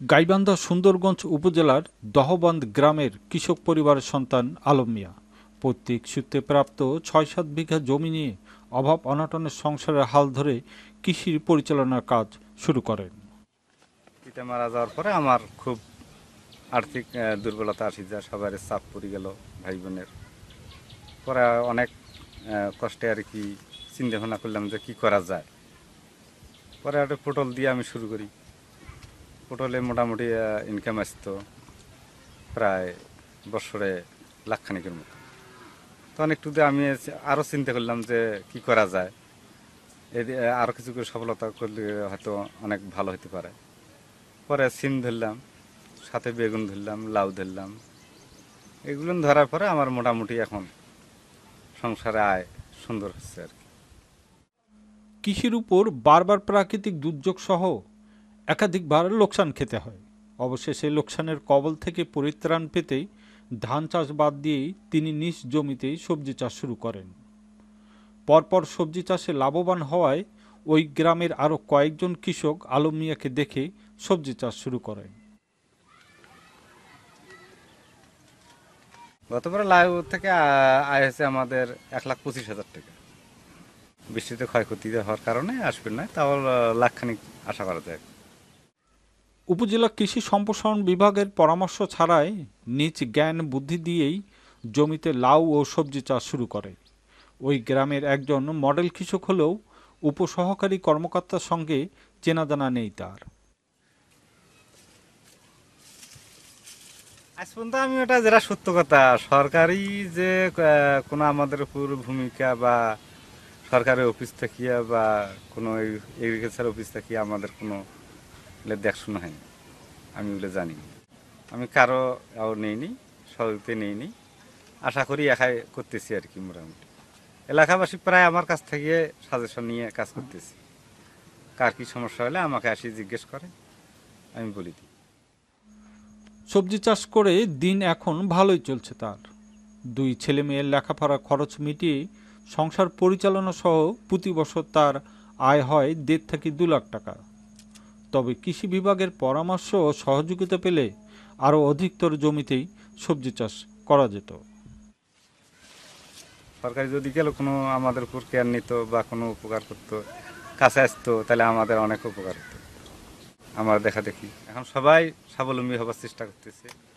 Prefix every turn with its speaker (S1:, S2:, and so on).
S1: গাইবান্ধা সুন্দরগঞ্জ উপজেলার দহবান্ধ গ্রামের কৃষক পরিবারের সন্তান আলম মিয়া। পৈতৃক সূত্রে প্রাপ্ত ছয় সাত বিঘা জমি নিয়ে অভাব অনটনের সংসারের হাল ধরে কৃষির পরিচালনার কাজ শুরু করেন।
S2: পিতা মারা যাওয়ার পরে আমার খুব আর্থিক দুর্বলতা আসি, যা সবার চাপ পড়ে গেল ভাই বোনের পরে অনেক কষ্টে আর কি চিন্তা ভাবনা করলাম যে কি করা যায়। পরে একটা পটল দিয়ে আমি শুরু করি। পটলে মোটামুটি ইনকাম আসতো প্রায় বছরে লাখখানিকের মতো। তখন একটু দিয়ে আমি আরও চিন্তা করলাম যে কি করা যায় আরও কিছু করে সফলতা করলে হয়তো অনেক ভালো হতে পারে। পরে সিম ধরলাম, সাথে বেগুন ধরলাম, লাউ ধরলাম। এগুলো ধরার পরে আমার মোটামুটি এখন সংসারে আয় সুন্দর হচ্ছে আর কি।
S1: কৃষির উপর বারবার প্রাকৃতিক দুর্যোগ সহ একাধিকবার লোকসান খেতে হয়। অবশেষে লোকসানের কবল থেকে পরিত্রাণ পেতেই ধান চাষ বাদ দিয়েই তিনি নিজ জমিতেই সবজি চাষ শুরু করেন। পরপর সবজি চাষে লাভবান হওয়ায় ওই গ্রামের আরও কয়েকজন কৃষক আলম মিয়াকে দেখে সবজি চাষ শুরু করেন।
S2: গতবার লাউ থেকে আয় হয়েছে আমাদের এক লাখ পঁচিশ হাজার টাকা। বৃষ্টিতে ক্ষয়ক্ষতি হওয়ার কারণে আসবেন না, তাও লাখখানিক আশা করা যায়।
S1: উপজেলা কৃষি সম্প্রসারণ বিভাগের পরামর্শ ছাড়াই নিজ জ্ঞান বুদ্ধি দিয়েই জমিতে লাউ ও সবজি চাষ শুরু করে। ওই গ্রামের একজন মডেল কৃষক হলেও উপসহকারী কর্মকর্তার সঙ্গে চেনাজানা নেই তার।
S2: আজ পর্যন্ত আমি ওটা যেটা সত্য কথা, সরকারি যে কোনো আমাদের উপর ভূমিকা বা সরকারি অফিস থেকে বা কোনো এগ্রিকালচার অফিস থেকে আমাদের কোনো এগুলো দেখাশোনা হয়নি আমি ওগুলো জানি। আমি কারও আর নেইনি সহযোগিতা নেইনি। আশা করি একাই করতেছি আর কি মোটামুটি। এলাকাবাসী প্রায় আমার কাছ থেকে সাজেশন নিয়ে কাজ করতেছি। কার কি সমস্যা হলে আমাকে আসি জিজ্ঞেস করে, আমি বলি দিই।
S1: সবজি চাষ করে দিন এখন ভালোই চলছে তার। দুই ছেলে মেয়ের লেখাপড়া খরচ মিটিয়ে সংসার পরিচালনা সহ প্রতি বছর তার আয় হয় দেড় থেকে দু লাখ টাকা। তবে কৃষি বিভাগের পরামর্শ ও সহযোগিতা পেলে আরও অধিকতর জমিতেই সবজি চাষ করা যেত।
S2: সরকারি যদি গেল, কোনো আমাদের উপর কেয়ার নিত বা কোনো উপকার করতো, কাছে আসতো, তাহলে আমাদের অনেক উপকার হতো। আমার দেখা দেখি। এখন সবাই স্বাবলম্বী হবার চেষ্টা করতেছে।